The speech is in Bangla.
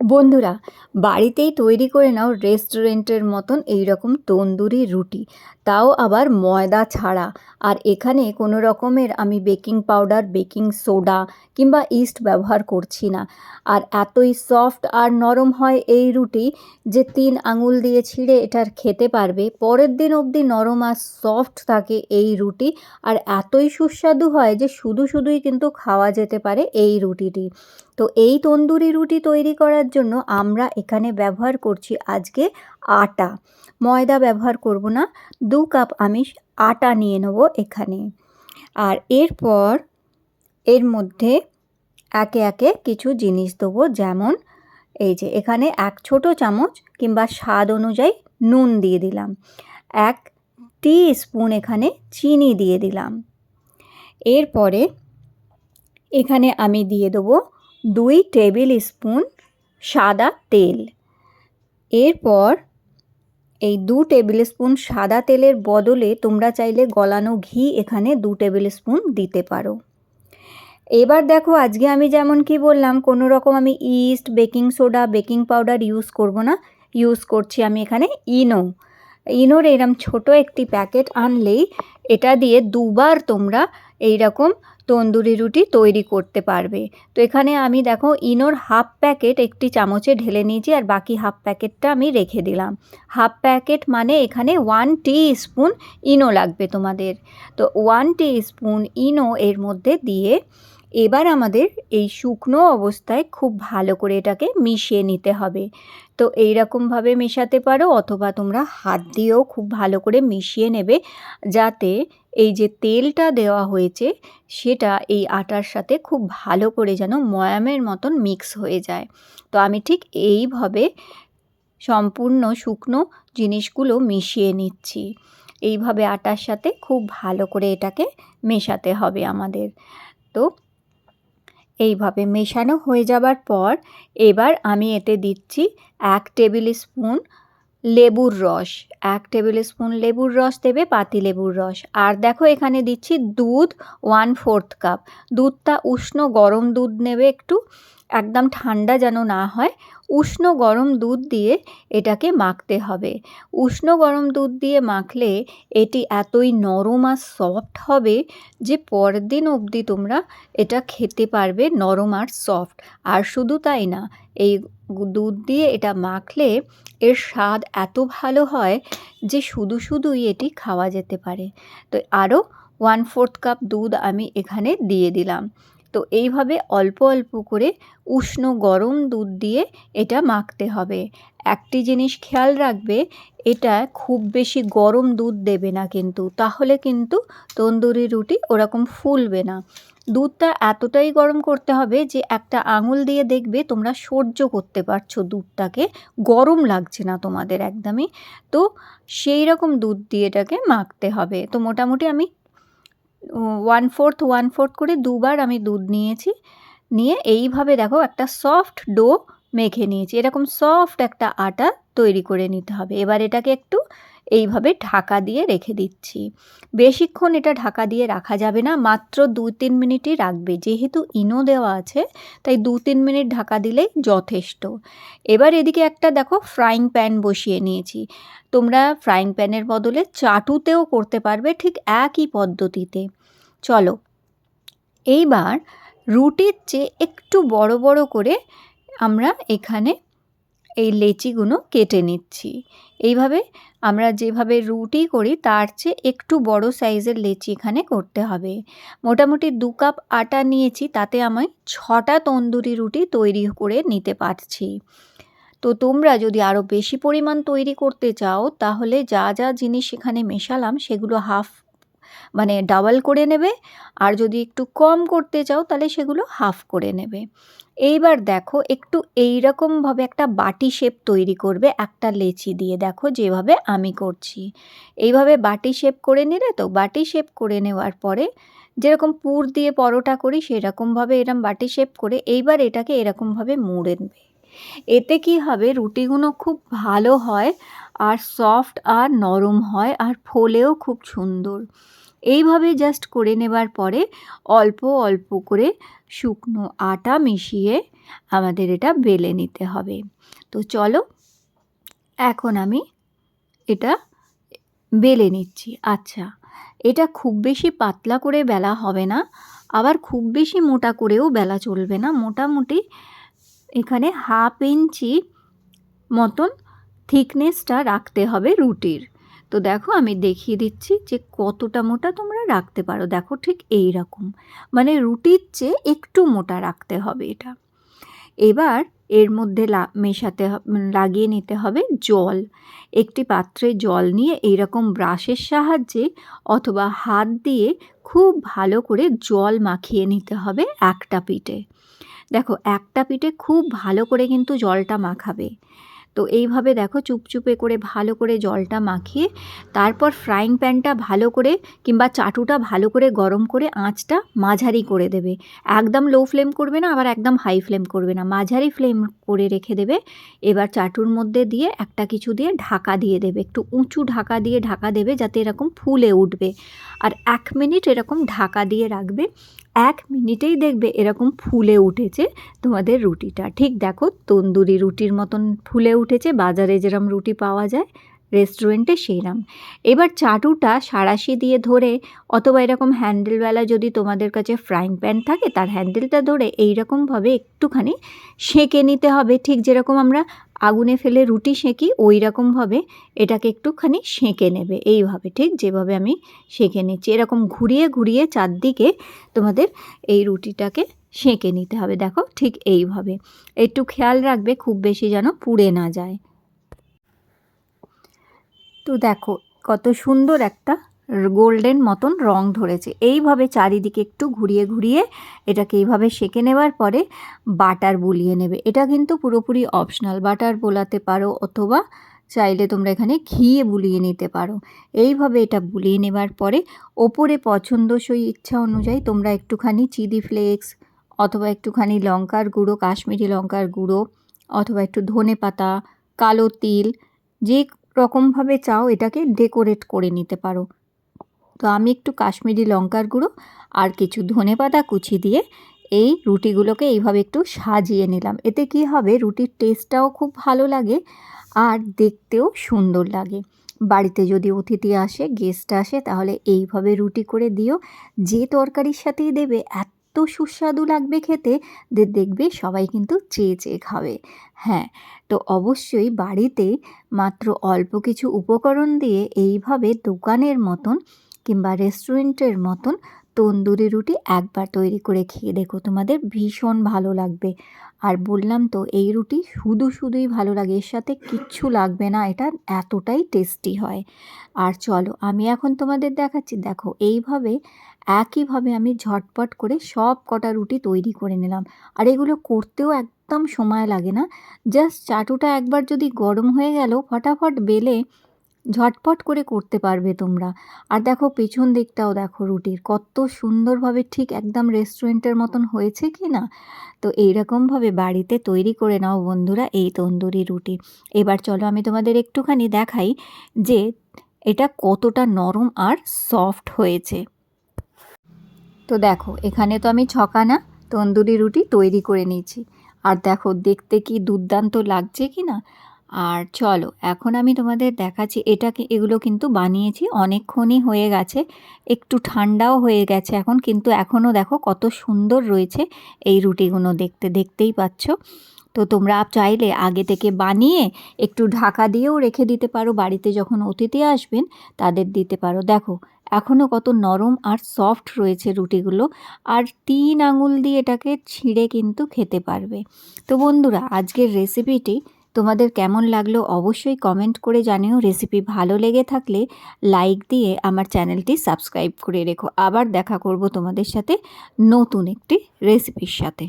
বন্ধুরা, বাড়িতেই তৈরি করে নাও রেস্টুরেন্টের মতন এই রকম তন্দুরি রুটি। তাও আবার ময়দা ছাড়া। আর এখানে কোনো রকমের আমি বেকিং পাউডার, বেকিং সোডা কিংবা ইস্ট ব্যবহার করছি না। আর এতই সফট আর নরম হয় এই রুটি যে তিন আঙুল দিয়ে ছিঁড়ে এটার খেতে পারবে। পরের দিন অবধি নরম আর সফট থাকে এই রুটি। আর এতই সুস্বাদু হয় যে শুধু শুধুই কিন্তু খাওয়া যেতে পারে এই রুটিটি। তো এই তন্দুরি রুটি তৈরি করার জন্য আমরা এখানে ব্যবহার করছি আজকে আটা। ময়দা ব্যবহার করব না, দু কাপ আমি আটা নিয়ে নেব এখানে। আর এরপর এর মধ্যে একে একে কিছু জিনিস দেবো, যেমন এই যে এখানে এক ছোট চামচ কিংবা স্বাদ অনুযায়ী নুন দিয়ে দিলাম। এক টি স্পুন এখানে চিনি দিয়ে দিলাম। এরপরে এখানে আমি দিয়ে দেবো দুই টেবিল স্পুন সাদা তেল। এরপর এই দু টেবিল স্পুন সাদা তেলের বদলে তোমরা চাইলে গলানো ঘি এখানে দু টেবিল স্পুন দিতে পারো। এবার দেখো আজকে আমি যেমন কি বললাম, কোনো রকম আমি yeast, baking soda, baking powder use করব না। ইউজ করছি আমি এখানে ইনো। ইনোর এরম ছোট একটি প্যাকেট আনলেই এটা দিয়ে দুবার তোমরা এই রকম তন্দুরি রুটি তৈরি করতে পারবে। তো এখানে আমি দেখো ইনোর হাফ প্যাকেট একটি চামচে ঢেলে নিয়েছি আর বাকি হাফ প্যাকেটটা আমি রেখে দিলাম। হাফ প্যাকেট মানে এখানে ওয়ান টি স্পুন ইনো লাগবে তোমাদের। তো ওয়ান টি স্পুন ইনো এর মধ্যে দিয়ে এবার আমাদের এই শুকনো অবস্থায় খুব ভালো করে এটাকে মিশিয়ে নিতে হবে। তো এই রকমভাবে মেশাতে পারো অথবা তোমরা হাত দিয়েও খুব ভালো করে মিশিয়ে নেবে যাতে এই যে তেলটা দেওয়া হয়েছে, সেটা এই আটার সাথে খুব ভালো করে যেন ময়ামের মতন মিক্স হয়ে যায়। তো আমি ঠিক এইভাবে সম্পূর্ণ শুকনো জিনিসগুলো মিশিয়ে নিচ্ছি। এইভাবে আটার সাথে খুব ভালো করে এটাকে মেশাতে হবে আমাদের। তো এইভাবে মেশানো হয়ে যাবার পর এবার আমি এতে দিচ্ছি এক টেবিল স্পুন লেবুর রস। এক টেবিল স্পুন লেবুর রস দেবে, পাতি লেবুর রস। আর দেখো এখানে দিচ্ছি দুধ ওয়ান ফোর্থ কাপ দুধটা উষ্ণ গরম দুধ নেবে একটু, একদম ঠান্ডা যেন না হয়। উষ্ণ গরম দুধ দিয়ে এটাকে মাখতে হবে। উষ্ণ গরম দুধ দিয়ে মাখলে এটি এতই নরম আর সফট হবে যে পরের দিন অবধি তোমরা এটা খেতে পারবে নরম আর সফট আর শুধু তাই না, এই দুধ দিয়ে এটা মাখলে এর স্বাদ এত ভালো হয় যে শুধু শুধুই এটি খাওয়া যেতে পারে। তো আরও ওয়ান ফোর্থ কাপ দুধ আমি এখানে দিয়ে দিলাম। তো এইভাবে অল্প অল্প করে উষ্ণ গরম দুধ দিয়ে এটা মাখতে হবে। একটি জিনিস খেয়াল রাখবে, এটা খুব বেশি গরম দুধ দেবে না কিন্তু, তাহলে কিন্তু তন্দুরি রুটি ওরকম ফুলবে না। দুধটা এতটাই গরম করতে হবে যে একটা আঙুল দিয়ে দেখবে তোমরা সহ্য করতে পারছ দুধটাকে, গরম লাগছে না তোমাদের একদমই। তো সেই রকম দুধ দিয়ে এটাকে মাখতে হবে। তো মোটামুটি আমি ওয়ান ফোর্থ ওয়ান ফোর্থ করে দুবার আমি দুধ নিয়েছি। নিয়ে এইভাবে দেখো একটা সফট ডো মেখে নিয়েছি। এরকম সফট একটা আটা তৈরি করে নিতে হবে। এবার এটাকে একটু এইভাবে ঢাকা দিয়ে রেখে দিচ্ছি। বেশিক্ষণ এটা ঢাকা দিয়ে রাখা যাবে না, মাত্র দু তিন মিনিটই রাখবে। যেহেতু ইনো দেওয়া আছে, তাই দু তিন মিনিট ঢাকা দিলেই যথেষ্ট। এবার এদিকে একটা দেখো ফ্রাইং প্যান বসিয়ে নিয়েছি। তোমরা ফ্রাইং প্যানের বদলে চাটুতেও করতে পারবে ঠিক একই পদ্ধতিতে। চলো, এইবার রুটির চেয়ে একটু বড় বড় করে আমরা এখানে এই লেচিগুলো কেটে নিচ্ছি। এইভাবে আমরা যেভাবে রুটি করি, তার চেয়ে একটু বড় সাইজের লেচি এখানে করতে হবে। মোটামুটি দু কাপ আটা নিয়েছি, তাতে আমি ছটা তন্দুরি রুটি তৈরি করে নিতে পারছি। তো তোমরা যদি আরও বেশি পরিমাণ তৈরি করতে চাও, তাহলে যা যা জিনিস এখানে মেশালাম, সেগুলো হাফ মানে ডাবল করে নেবে। আর যদি একটু কম করতে চাও, তাহলে সেগুলো হাফ করে নেবে। এইবার দেখো, একটু এই রকমভাবে একটা বাটি শেপ তৈরি করবে, একটা লেচি দিয়ে। দেখো, যেভাবে আমি করছি। এইভাবে বাটি শেপ করে নিলে তো, বাটি শেপ করে নেওয়ার পরে যেরকম পুর দিয়ে পরোটা করি, সেরকমভাবে এরম বাটি শেপ করে এইবার এটাকে এরকমভাবে মুড়ে নেবে। এতে কি হবে, রুটিগুলো খুব ভালো হয়, আর সফট আর নরম হয়, আর ফোলেও খুব সুন্দর। এইভাবে জাস্ট করে নেবার পরে অল্প অল্প করে শুকনো আটা মিশিয়ে আমাদের এটা বেলে নিতে হবে। তো চলো, এখন আমি এটা বেলে নিচ্ছি। আচ্ছা এটা খুব বেশি পাতলা করে বেলা হবে না, আবার খুব বেশি মোটা করেও বেলা চলবে না। মোটামুটি এখানে হাফ ইঞ্চি মতন থিকনেসটা রাখতে হবে রুটির। তো দেখো আমি দেখিয়ে দিচ্ছি যে কতটা মোটা তোমরা রাখতে পারো। দেখো ঠিক এই রকম। মানে রুটির চেয়ে একটু মোটা রাখতে হবে এটা। এবার এর মধ্যে মেশাতে লাগিয়ে নিতে হবে জল। একটি পাত্রে জল নিয়ে এইরকম ব্রাশের সাহায্যে অথবা হাত দিয়ে খুব ভালো করে জল মাখিয়ে নিতে হবে একটা পিঠে। দেখো একটা পিঠে খুব ভালো করে কিন্তু জলটা মাখাবে। তো এইভাবে দেখো চুপচুপে করে ভালো করে জলটা মাখিয়ে তারপর ফ্রাইং প্যানটা ভালো করে কিংবা চাটুটা ভালো করে গরম করে আঁচটা মাঝারি করে দেবে। একদম লো ফ্লেম করবে না, আবার একদম হাই ফ্লেম করবে না। মাঝারি ফ্লেম করে রেখে দেবে। এবার চাটুর মধ্যে দিয়ে একটা কিছু দিয়ে ঢাকা দিয়ে দেবে। একটু উঁচু ঢাকা দিয়ে ঢাকা দেবে যাতে এরকম ফুলে উঠবে। আর এক মিনিট এরকম ঢাকা দিয়ে রাখবে। এক মিনিটেই দেখবে এরকম ফুলে উঠেছে তোমাদের রুটিটা। ঠিক দেখো, তন্দুরি রুটির মতন ফুলে উঠেছে, বাজারে যেরম রুটি পাওয়া যায়, রেস্টুরেন্টে সেইরাম। এবার চাটুটা সাঁড়াশি দিয়ে ধরে, অথবা এরকম হ্যান্ডেলওয়ালা যদি তোমাদের কাছে ফ্রাইং প্যান থাকে, তার হ্যান্ডেলটা ধরে এইরকমভাবে একটুখানি সেঁকে নিতে হবে। ঠিক যেরকম আমরা আগুনে ফেলে রুটি সেঁকি ওই রকমভাবে এটাকে একটুখানি সেঁকে নেবে। এইভাবে, ঠিক যেভাবে আমি সেঁকে নিচ্ছি। এরকম ঘুরিয়ে ঘুরিয়ে চারদিকে তোমাদের এই রুটিটাকে সেঁকে নিতে হবে। দেখো, ঠিক এইভাবে। একটু খেয়াল রাখবে, খুব বেশি যেন পুড়ে না যায়। তো দেখো, কত সুন্দর একটা গোল্ডেন মতন রং ধরেছে। এইভাবে চারিদিকে একটু ঘুরিয়ে ঘুরিয়ে এটাকে এইভাবে সেঁকে নেবার পরে বাটার বুলিয়ে নেবে। এটা কিন্তু পুরোপুরি অপশনাল। বাটার বোলাতে পারো অথবা চাইলে তোমরা এখানে ঘিয়ে বুলিয়ে নিতে পারো। এইভাবে এটা বুলিয়ে নেবার পরে ওপরে পছন্দসই ইচ্ছা অনুযায়ী তোমরা একটুখানি চিলি ফ্লেক্স অথবা একটুখানি লঙ্কার গুঁড়ো, কাশ্মীরি লঙ্কার গুঁড়ো অথবা একটু ধনে পাতা, কালো তিল, যে রকমভাবে চাও এটাকে ডেকোরেট করে নিতে পারো। তো আমি একটু কাশ্মীরি লঙ্কার গুঁড়ো আর কিছু ধনে পাতা কুচি দিয়ে এই রুটিগুলোকে এইভাবে একটু সাজিয়ে নিলাম। এতে কি হবে? রুটির টেস্টটাও খুব ভালো লাগে আর দেখতেও সুন্দর লাগে। বাড়িতে যদি অতিথি আসে গেস্ট আসে, তাহলে এইভাবে রুটি করে দিও। যে তরকারির সাথেই দেবে, এত সুস্বাদু লাগবে খেতে। যে দেখবে সবাই কিন্তু চেয়ে চেয়ে খাবে। হ্যাঁ তো অবশ্যই বাড়িতে মাত্র অল্প কিছু উপকরণ দিয়ে এইভাবে দোকানের মতন কিংবা রেস্টুরেন্টের মতন তন্দুরি রুটি একবার তৈরি করে খেয়ে দেখো, তোমাদের ভীষণ ভালো লাগবে। আর বললাম তো, এই রুটি শুধু শুধুই ভালো লাগে, এর সাথে কিচ্ছু লাগবে না, এটা এতটাই টেস্টি হয়। আর চলো, আমি এখন তোমাদের দেখাচ্ছি, দেখো, এইভাবে, একইভাবে আমি ঝটপট করে সব কটা রুটি তৈরি করে নিলাম। আর এগুলো করতেও একদম সময় লাগে না জাস্ট চাটুটা একবার যদি গরম হয়ে গেল, ফটাফট বেলে ঝটপট করে করতে পারবে তোমরা। আর দেখো পেছন দিকটাও দেখো রুটির, কত সুন্দরভাবে ঠিক একদম রেস্টুরেন্টের মতন হয়েছে কি না? তো এইরকমভাবে বাড়িতে তৈরি করে নাও বন্ধুরা এই তন্দুরি রুটি। এবার চলো আমি তোমাদের একটুখানি দেখাই যে এটা কতটা নরম আর সফট হয়েছে। তো দেখো, এখানে তো আমি ছকানা তন্দুরি রুটি তৈরি করে নিয়েছি। আর দেখো দেখতে কি দুর্দান্ত লাগছে কি না? আর চলো, এখন আমি তোমাদের দেখাচ্ছি, এটাকে, এগুলো কিন্তু বানিয়েছি, অনেকক্ষণই হয়ে গেছে, একটু ঠান্ডাও হয়ে গেছে এখন, কিন্তু এখনও দেখো কত সুন্দর রয়েছে এই রুটিগুলো দেখতে, দেখতেই পাচ্ছ। তো তোমরা চাইলে আগে থেকে বানিয়ে একটু ঢাকা দিয়েও রেখে দিতে পারো, বাড়িতে যখন অতিথি আসবেন তাদের দিতে পারো। দেখো এখনও কত নরম আর সফট রয়েছে রুটিগুলো, আর তিন আঙুল দিয়ে এটাকে ছিঁড়ে কিন্তু খেতে পারবে। তো বন্ধুরা, আজকের রেসিপিটি তোমাদের কেমন লাগল অবশ্যই কমেন্ট করে জানিও। রেসিপি ভালো লেগে থাকলে লাইক দিয়ে আমার চ্যানেলটি সাবস্ক্রাইব করে রেখো। আবার দেখা করব তোমাদের সাথে নতুন একটি রেসিপির সাথে।